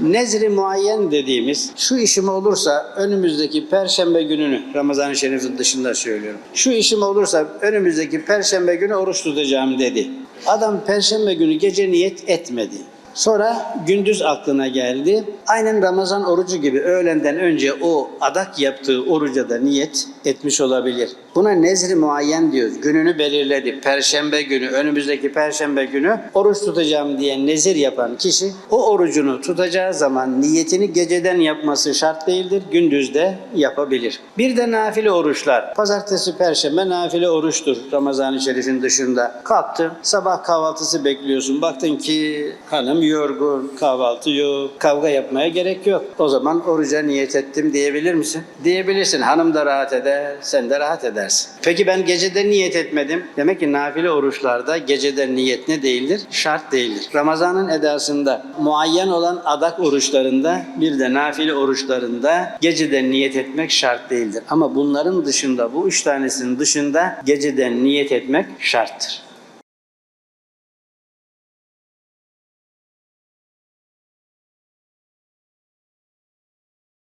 Nezri muayyen dediğimiz şu işim olursa önümüzdeki perşembe gününü Ramazan-ı Şerif'in dışında söylüyorum. Şu işim olursa önümüzdeki perşembe günü oruç tutacağım dedi. Adam perşembe günü gece niyet etmedi. Sonra gündüz aklına geldi. Aynen Ramazan orucu gibi öğlenden önce o adak yaptığı oruca da niyet etmiş olabilir. Buna nezri muayyen diyoruz. Gününü belirledi. Perşembe günü, önümüzdeki perşembe günü oruç tutacağım diye nezir yapan kişi o orucunu tutacağı zaman niyetini geceden yapması şart değildir. Gündüz de yapabilir. Bir de nafile oruçlar. Pazartesi, perşembe nafile oruçtur Ramazan-ı Şerif'in dışında. Kalktın, sabah kahvaltısı bekliyorsun. Baktın ki hanım yorgun, kahvaltı yok, kavga yapmaya gerek yok. O zaman oruca niyet ettim diyebilir misin? Diyebilirsin. Hanım da rahat eder, sen de rahat edersin. Peki ben gecede niyet etmedim. Demek ki nafile oruçlarda gecede niyet ne değildir? Şart değildir. Ramazanın edasında muayyen olan adak oruçlarında bir de nafile oruçlarında geceden niyet etmek şart değildir. Ama bunların dışında bu üç tanesinin dışında geceden niyet etmek şarttır.